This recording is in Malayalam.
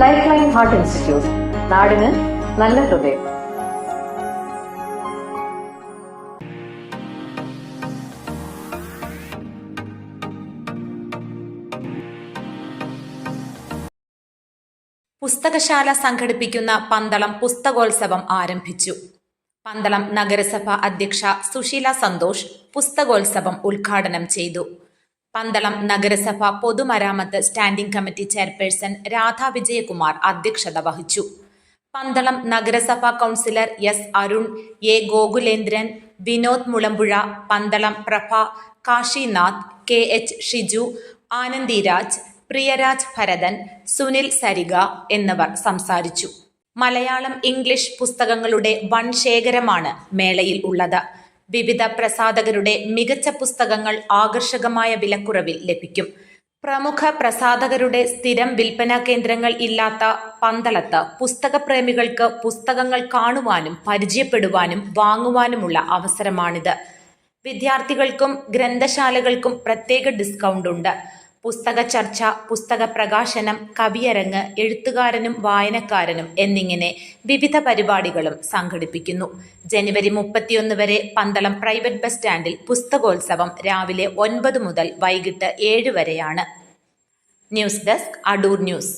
ലൈഫ് ലൈൻ ഹാർട്ട് ഇൻസ്റ്റിറ്റ്യൂട്ട് നാടിന് നല്ല ഹൃദയം. പുസ്തകശാല സംഘടിപ്പിക്കുന്ന പന്തളം പുസ്തകോത്സവം ആരംഭിച്ചു. പന്തളം നഗരസഭ അധ്യക്ഷ സുശീല സന്തോഷ് പുസ്തകോത്സവം ഉദ്ഘാടനം ചെയ്തു. പന്തളം നഗരസഭ പൊതുമരാമത്ത് standing committee chairperson Radha Vijayakumar അധ്യക്ഷത വഹിച്ചു. പന്തളം നഗരസഭാ councillor S Arun A Gokulendran Vinod Mulampuzha Pandalam Prabha Kashinath K H Shiju Anandiraj Priyaraj Bharathan Sunil Sarika എന്നിവർ സംസാരിച്ചു. മലയാളം ഇംഗ്ലീഷ് പുസ്തകങ്ങളുടെ വൺ ശേഖരമാണ് മേളയിൽ ഉള്ളത്. വിവിധ പ്രസാധകരുടെ മികച്ച പുസ്തകങ്ങൾ ആകർഷകമായ വിലക്കുറവിൽ ലഭിക്കും. പ്രമുഖ പ്രസാധകരുടെ സ്ഥിരം വിൽപ്പനാ കേന്ദ്രങ്ങൾ ഇല്ലാത്ത പന്തളത്ത് പുസ്തകപ്രേമികൾക്ക് പുസ്തകങ്ങൾ കാണുവാനും പരിചയപ്പെടുവാനും വാങ്ങുവാനുമുള്ള അവസരമാണിത്. വിദ്യാർത്ഥികൾക്കും ഗ്രന്ഥശാലകൾക്കും പ്രത്യേക ഡിസ്കൗണ്ട് ഉണ്ട്. പുസ്തക ചർച്ച പുസ്തക പ്രകാശനം കവിയരങ്ങ് എഴുത്തുകാരനും വായനക്കാരനും എന്നിങ്ങനെ വിവിധ പരിപാടികളും സംഘടിപ്പിക്കുന്നു. ജനുവരി മുപ്പത്തിയൊന്ന് വരെ പന്തളം പ്രൈവറ്റ് ബസ് സ്റ്റാൻഡിൽ പുസ്തകോത്സവം രാവിലെ ഒൻപത് മുതൽ വൈകിട്ട് ഏഴ് വരെയാണ്. News desk Adoor news.